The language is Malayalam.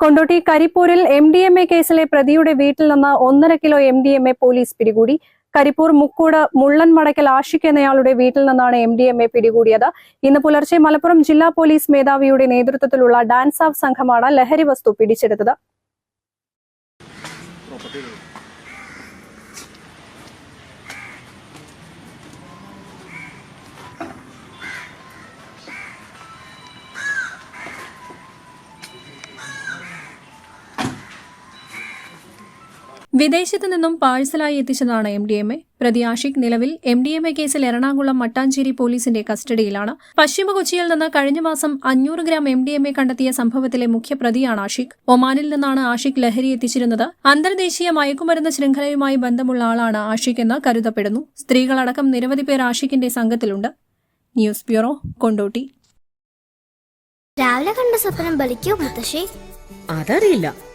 കൊണ്ടോട്ടി കരിപ്പൂരിൽ എം ഡി എം എ കേസിലെ പ്രതിയുടെ വീട്ടിൽ നിന്ന് ഒന്നര kilo M D M A police പിടികൂടി. കരിപ്പൂർ മുക്കൂട് മുള്ളൻ മടക്കൽ ആഷിഖ് എന്നയാളുടെ വീട്ടിൽ നിന്നാണ് എം ഡി എം എ പിടികൂടിയത്. ഇന്ന് പുലർച്ചെ മലപ്പുറം ജില്ലാ പോലീസ് മേധാവിയുടെ നേതൃത്വത്തിലുള്ള ഡാൻസ് ഓഫ് സംഘമാണ് ലഹരി വസ്തു പിടിച്ചെടുത്തത്. വിദേശത്ത് നിന്നും പാഴ്സലായി എത്തിച്ചതാണ് എം ഡി എം എ പ്രതി ആഷിഖ് നിലവിൽ എം ഡി എം എ കേസിൽ എറണാകുളം മട്ടാഞ്ചേരി പോലീസിന്റെ കസ്റ്റഡിയിലാണ്. പശ്ചിമ കൊച്ചിയിൽ നിന്ന് കഴിഞ്ഞ മാസം അഞ്ഞൂറ് gram M D M A കണ്ടെത്തിയ സംഭവത്തിലെ മുഖ്യപ്രതിയാണ് ആഷിഖ്. ഒമാനിൽ നിന്നാണ് ആഷിഖ് ലഹരി എത്തിച്ചിരുന്നത്. അന്തർദേശീയ മയക്കുമരുന്ന് ശൃംഖലയുമായി ബന്ധമുള്ള ആളാണ് ആഷിഖ് എന്ന് കരുതപ്പെടുന്നു. സ്ത്രീകളടക്കം നിരവധി പേർ ആഷിഖിന്റെ സംഘത്തിലുണ്ട്. News bureau Kondotty. രാവിലെ കണ്ട സ്വപ്നം ബലിക്കോ മുത്തശ്ശി? അതറിയില്ല.